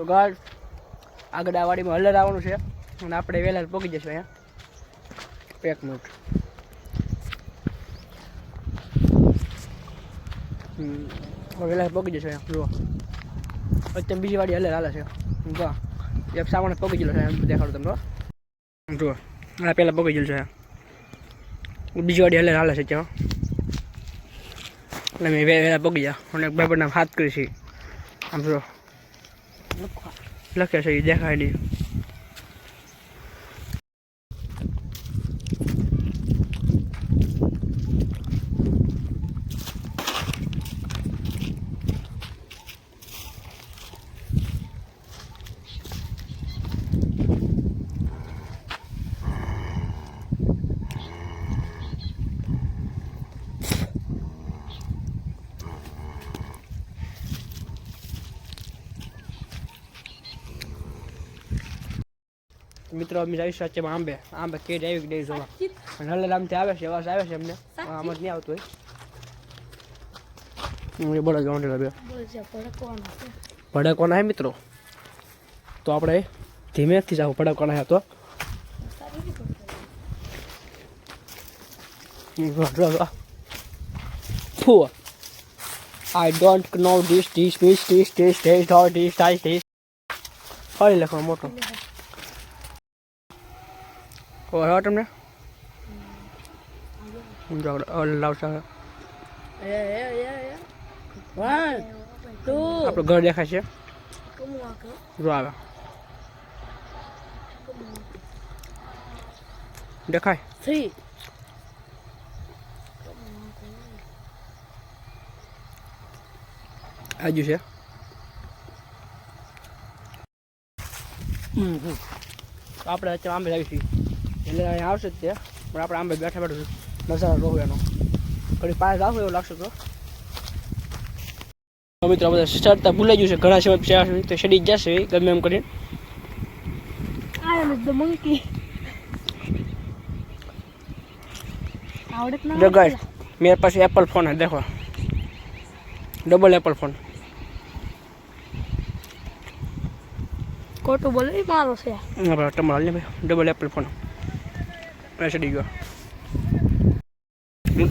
તો ગાર્ડ આગળ આ વાડીમાં હલર આવવાનું છે. અને આપણે વહેલા પહોંચી જશું અહીંયા. મિનિટ હમ, વહેલા પહોંચી જશું અહીંયા. જુઓ. અત્યારે બીજી વાડી હલર હાલે છે. વાહ. એક સામાન પહોંચી ગયેલો છે એમ દેખાડું તમને. જુઓ. આ પહેલાં પહોંચી ગયેલું છે બીજી વાડી હલર હાલે છે ત્યાં. એટલે મેં વહેલા પહોંચી ગયા. અને ભાઈ નામ હાથ કરી છે. આમ જો લખે છે એ દેખાય નહીં. મિત્રો અમે જઈશું સાચેમાં આંબે. આંબે કે આવી ગઈ જોવા. આમથી આવે છે અવાજ આવે છે એમને પણ આમ જ નહીં આવતું હોય. બોલો ગાંઠે બે. ભડકવાના હે મિત્રો? તો આપણે ધીમેથી જાવ ભડકવાના હે તો. ફુ. I don't know this this this this this this this this this ફરી લખવા મોટો. ઓ હે તમને સમજો લાવશે આપણું ઘર દેખાય છે. જો આવે. દેખાય? three. આજુ છે. આપણે આંબે આંબે લાવીશું એટલે અહીંયા આવશે જ તે. પણ આપણે આંબે બેઠા બેઠા નજારો જોવું એનો ઘણી પાસે આવવું એવું લાગશે તો. મિત્રો બધા ચડતા ભૂલાઈ ગયું છે. ઘણા સમય પછી તો ચડી જશે ગમે એમ કરીને. મંકી મેરે પાસે એપલ ફોન હે દેખો. ડબલ એપલ ફોન ખોટું બોલે મારો છે. તમારો ડબલ એપલ ફોન ચડી ગયો.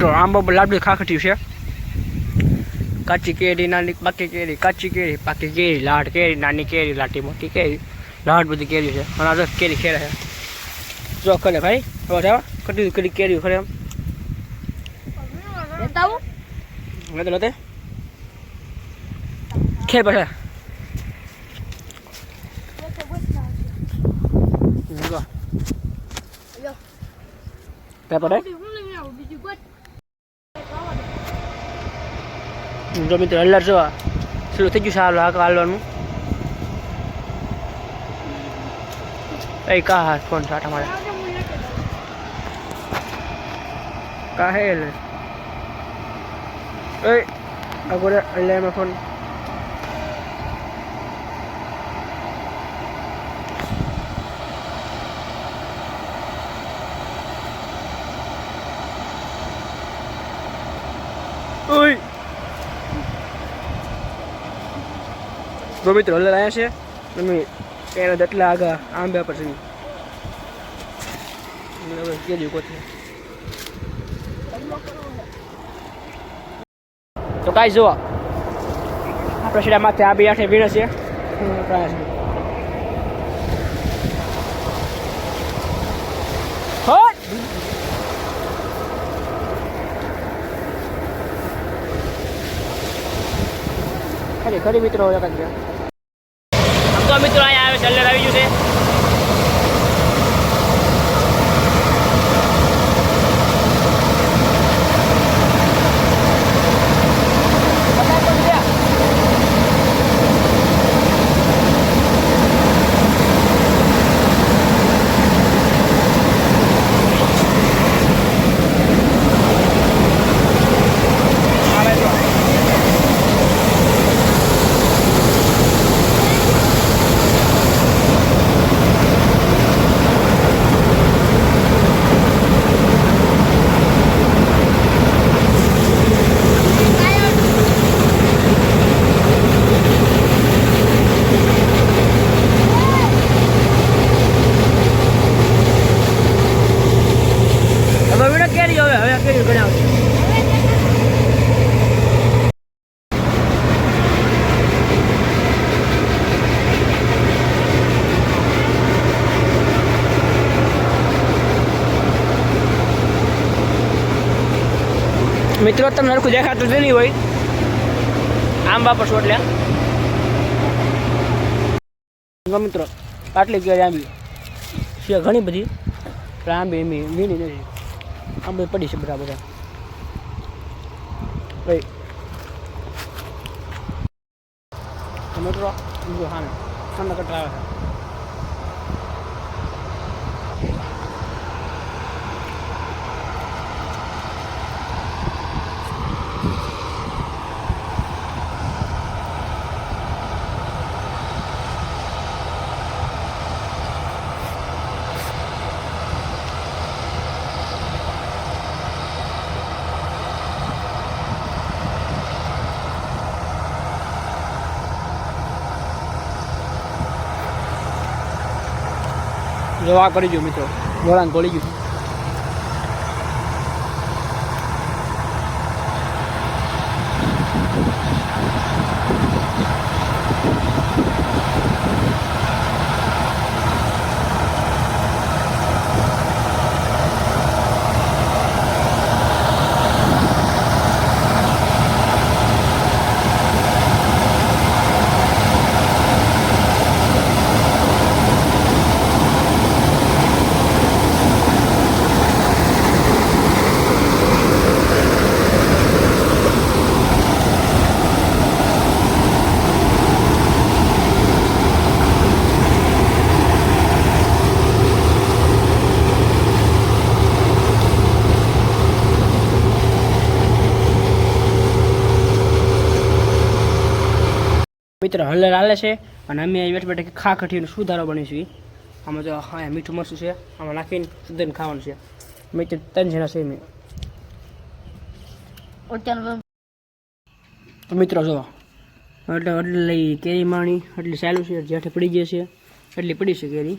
તો આંબો લાડુ ખાખટ્યું છે. કાચી કેરી નાની પાકી કેરી કાચી કેરી પાકી કેરી લાડ કેરી નાની કેરી લાટી મોટી કેરી લાડ બધી કેરી છે. અને આ રસ કેરી ખેરા છે જો ખરે ભાઈ હવે જાવ કટી કરી કેરી ખરે એમ. નતે નતે ખેર પછી જો પેપર હે જો મિત્રો અલ્લાર જો શરૂ થઈ ગયું હાલો આગળ હાલવાનું એ કા હાથ ફોન સાટા મારે કા હે એટલે એ આગળ એટલે એમાં ફોન ઓય. તો મિત્રો હલર આવ્યા છે તમે એના જેટલા આગળ આંબા પર છે. કેજો કોથી તો કાંઈ જોવા આપણે શેડા માથે આ બે આઠે ભીડ છે. હટ! ખરી ખરી મિત્રો તો મિત્રો અહીંયા આવે જલ્લેર આવી ગયું છે. મિત્રો, તમને સરખું દેખાતું જ નહીં હોય. આમ વાપરશો એટલે. મિત્રો, આટલી કેરી આંબી છે ઘણી બધી. પણ આંબી એમી વીણી નથી. આંબી પડી છે બધા બધા. ભાઈ. મિત્રો જો હા સામે કટરા આવે છે. આ કરી જો મિત્રો. ગોળાને ગોળી ગયું મિત્ર હલર હાલે છે. અને અમે અહીં બેઠા બેઠા ખા ખટીનો સુધારો બનીશું આમાં જો હા મીઠું મરચું છે આમાં નાખીને સુધારીને ખાવાનું છે. મિત્ર ત્રણ જણા છે મેં તો મિત્રો જો એટલે એટલે કેરી માણી એટલી સારું છે જેઠે પડી ગઈ છે. એટલી પડી છે કેરી.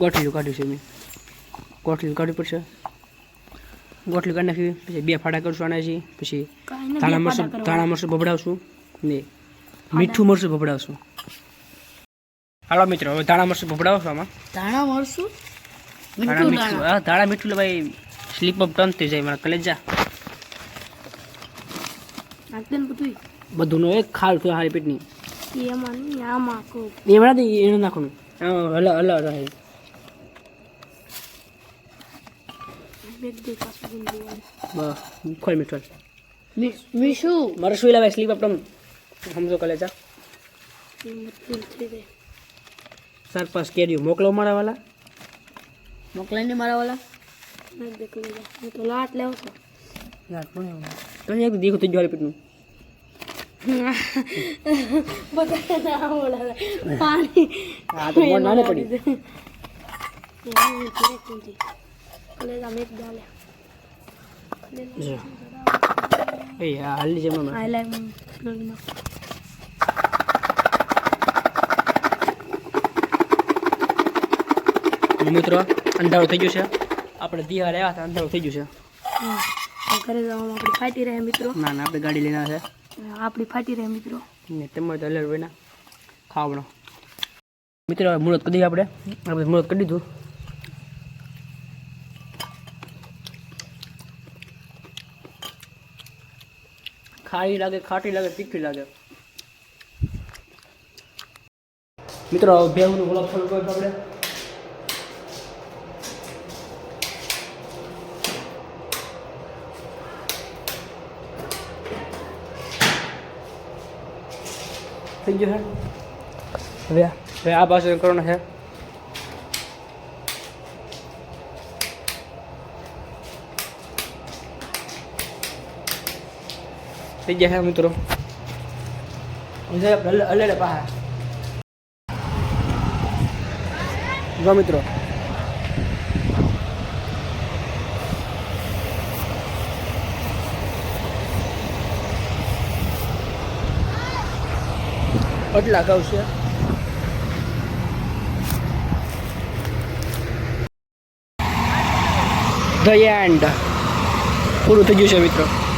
ગોઠલીઓ કાઢ્યું છે મેં ગોઠલી કાઢવી પડશે. ગોઠલી કાઢી નાખી પછી બે ફાડા કરશું આનાથી પછી ધાણા મરસું ધાણા મરસું ભભડાવશું. ને મીઠું મરચું ભભડાવશું. હાલો મિત્રો હવે ધાણા મરચું ભભડાવશું આમાં. ધાણા મળશું ધાણા મીઠું હા ધાણા મીઠું ભાઈ સ્લીપ અપ ટર્ન થઈ જાય મારા કલેજા. બધું એક ખાલ થયો હારી પેટની. એમાં એનું નાખવાનું. હલા હલા રહે બસ ખોલ મીઠું. મીશું. મારે શું લાવે સ્લીપ અપ ટર્ન સમજો કલેજા ચાર પાંચ કેરીઓ મોકલો મારા વાલા? મોકલાય ને મારા વાલા તો લાટ લેવો છું. તો એક દીખું ગયું હારી પેટનું. પાણી. હા તો મોઢ નાને પડી. કલેજા મેક ડાલે જો. એ આ હાલી જેમ આઈ લાઈક ગળીમાં અને મિત્રો અંધારું થઈ ગયું છે. આપણે દિહાર આવ્યા હતા અંધારું થઈ ગયું ઘરે જવામાં આપણે ફાટી રહે મિત્રો. ના ના આપણે ગાડી લઈને છે. આપણી ફાટી રહે મિત્રો. ને તમારે તો અલર હોય ને. ખાવડો મિત્રો હવે મુહૂર્ત કરી આપણે. આપણે મુહૂર્ત કરી દીધું. ખારી લાગે ખાટી લાગે તીખી લાગે. મિત્રો ગુલાબ ફળ કોઈ આપણે. થઈ ગયું છે હવે હવે આ બાજુ કરવાનું છે થઈ ગયા છે મિત્રો અલે પાહા જો મિત્રો આટલા લગાવશે. ધ એન્ડ પૂરું થઈ ગયું છે મિત્રો.